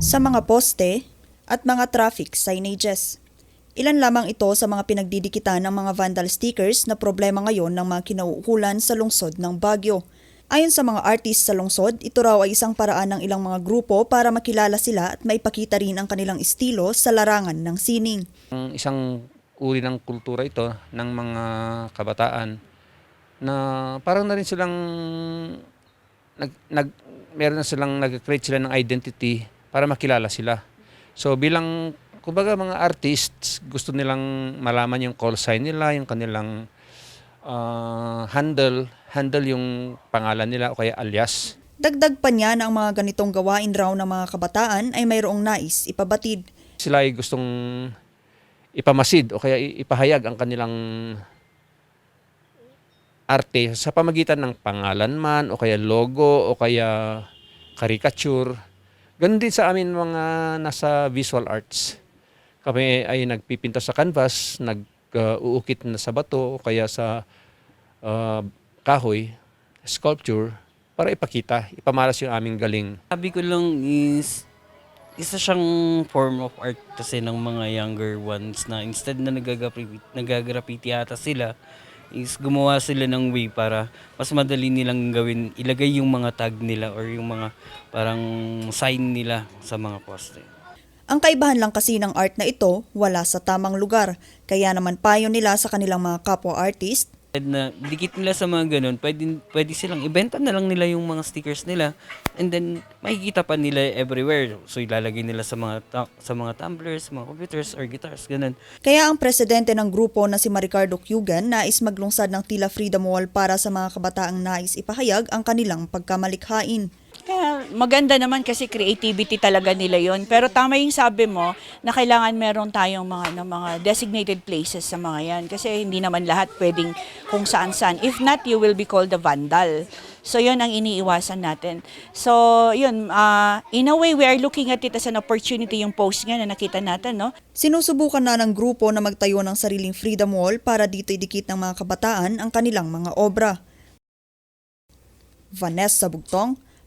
sa mga poste at mga traffic signages. Ilan lamang ito sa mga pinagdidikitan ng mga vandal stickers na problema ngayon ng mga kinauukulan sa lungsod ng Baguio. Ayon sa mga artist sa lungsod, ito raw ay isang paraan ng ilang mga grupo para makilala sila at maipakita rin ang kanilang estilo sa larangan ng sining. Ang isang uri ng kultura ito ng mga kabataan na parang na rin silang nag, nag meron na silang nag-create sila ng identity para makilala sila. So bilang kumbaga mga artists gusto nilang malaman yung call sign nila, yung kanilang ah, handle, handle yung pangalan nila o kaya alias. Dagdag pa niya na ang mga ganitong gawain raw ng mga kabataan ay mayroong nais ipabatid. Sila ay gustong ipamasid o kaya ipahayag ang kanilang arte sa pamagitan ng pangalan man o kaya logo o kaya caricature. Ganun din sa amin mga nasa visual arts. Kami ay nagpipinta sa canvas, nag-uukit na sa bato o kaya sa ah, kahoy, sculpture, para ipakita, ipamalas yung aming galing. Sabi ko lang is isa siyang form of art kasi ng mga younger ones na instead na nagagraffiti, nagagraffiti ata sila is gumawa sila ng way para mas madali nilang gawin ilagay yung mga tag nila or yung mga parang sign nila sa mga poste. Ang kaibahan lang kasi ng art na ito, wala sa tamang lugar. Kaya naman payo nila sa kanilang mga kapwa artist, na dikit nila sa mga ganun, pwede, pwede silang ibenta na lang nila yung mga stickers nila and then makikita pa nila everywhere. So ilalagay nila sa mga ta- sa mga tumblers, sa mga computers or guitars, ganun. Kaya ang presidente ng grupo na si Maricardo Cugan nais maglungsad ng tila Freedom Wall para sa mga kabataang nais ipahayag ang kanilang pagkamalikhain. Kaya maganda naman kasi creativity talaga nila yon. Pero tama yung sabi mo na kailangan meron tayong mga, na mga designated places sa mga yan. Kasi hindi naman lahat pwedeng kung saan-saan. If not, you will be called a vandal. So yun ang iniiwasan natin. So yun, ah, in a way, we are looking at it as an opportunity yung post nga na nakita natin, no? Sinusubukan na ng grupo na magtayo ng sariling Freedom Wall para dito idikit ng mga kabataan ang kanilang mga obra. Vanessa Bugtong